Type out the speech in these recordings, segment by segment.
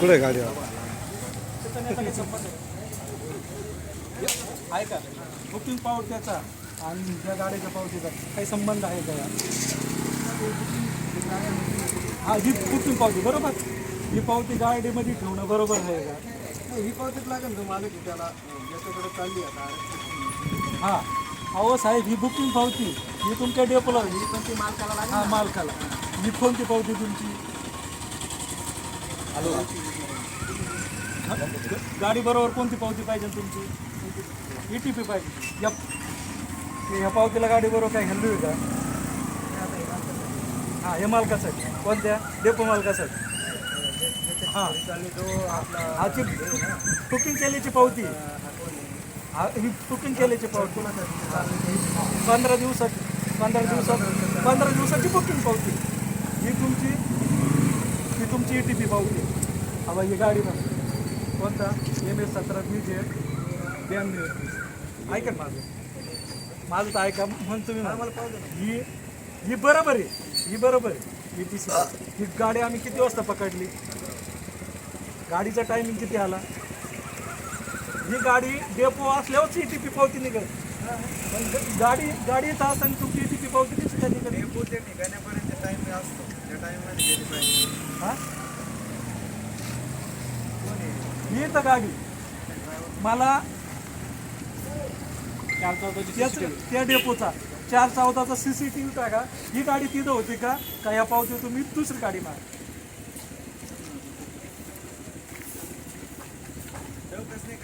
पुढे गाडी. ऐका बुकिंग पावत्याचा आणि त्या गाडीच्या पावतीचा काही संबंध आहे का हा ही बुकिंग पावती बरोबर? ही पावती गाडीमध्ये ठेवणं बरोबर आहे का? ही पावतीच लागेल तो मालक त्याला ज्याच्याकडे चालली आता. हा. अहो साहेब ही बुकिंग पावती ही तुमच्या डेपोला ही पण ती मालकाला. लागेल हा मालकाला ही कोणती पावती तुमची गाडी बरोबर कोणती पावती पाहिजे तुमची? ई टी पी पाहिजे. या ह्या पावतीला गाडी बरोबर काय हल्ली का? हां हे मालकासाठी. कोणत्या? डेपो मालकासाठी. हां. हा ती बुकिंग केल्याची पावती. हा ही बुकिंग केल्याची पावती. पंधरा दिवसाची. पंधरा दिवसात पंधरा दिवसाची बुकिंग पावती. ही तुमची ही तुमची ई टी पी पावती हवा ही गाडी पण कोणता? एम एस सतरा बी जे ब्याण्णव ऐका माझं. माझं तर ऐका म्हणून तुम्ही म्हणा. ही ही बरोबर आहे. ही बरोबर आहे. ही टी सी ही गाडी आम्ही किती वाजता पकडली? गाडीचा टायमिंग किती आला? ही गाडी डेपो असल्यावर सी टी पी पावती निघत गाडी गाडी येत असताना तुमची पावती कशी काय निघत डेपो ते निघण्यापर्यंत टाइम असतो. त्या टाइममध्ये गेली पाहिजे. हा? ही तर गाडी मला त्याच त्या डेपोचा. चार चौदाचा सी सी टी व्ही टाका. ही गाडी तिथं होती का? का या पावती तुम्ही दुसरी गाडी मारा?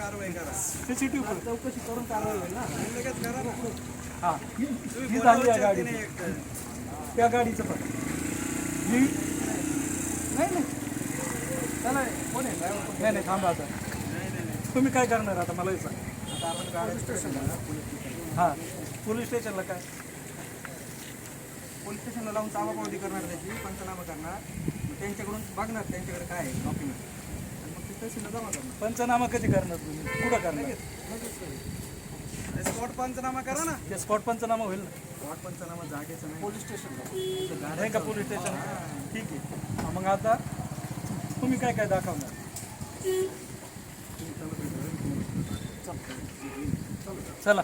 कारवाई करा. सी सी टी व्ही चौकशी करून कारवाई होईल ना? लगेच करा ना. हा. ही तुम्ही झाली या गाडी. त्या गाडीचं पण. ही नाही नाही. चला कोण आहे? नाही नाही थांबा आता. नाही नाही नाही. तुम्ही काय करणार आता? मला हे सांग. आता आपण गाड्या स्टेशनला ना पोलीस स्टेशन हां. पोलीस स्टेशनला काय? पोलीस स्टेशनला लावून चावापावती करणार त्याची पंचनामा करणार. त्यांच्याकडून बघणार त्यांच्याकडे काय आहे डॉक्युमेंट तहसीलला जमा करणार पंचनामा कधी करणार तुम्ही? कुठं करणार? स्पॉट पंचनामा करा ना. ते स्पॉट पंचनामा होईल ना. स्पॉट पंचनामा जागेचं नाही. पोलीस स्टेशनला नाही का पोलीस स्टेशन? ठीक आहे. हा, मग आता तुम्ही काय काय दाखवणार? चला.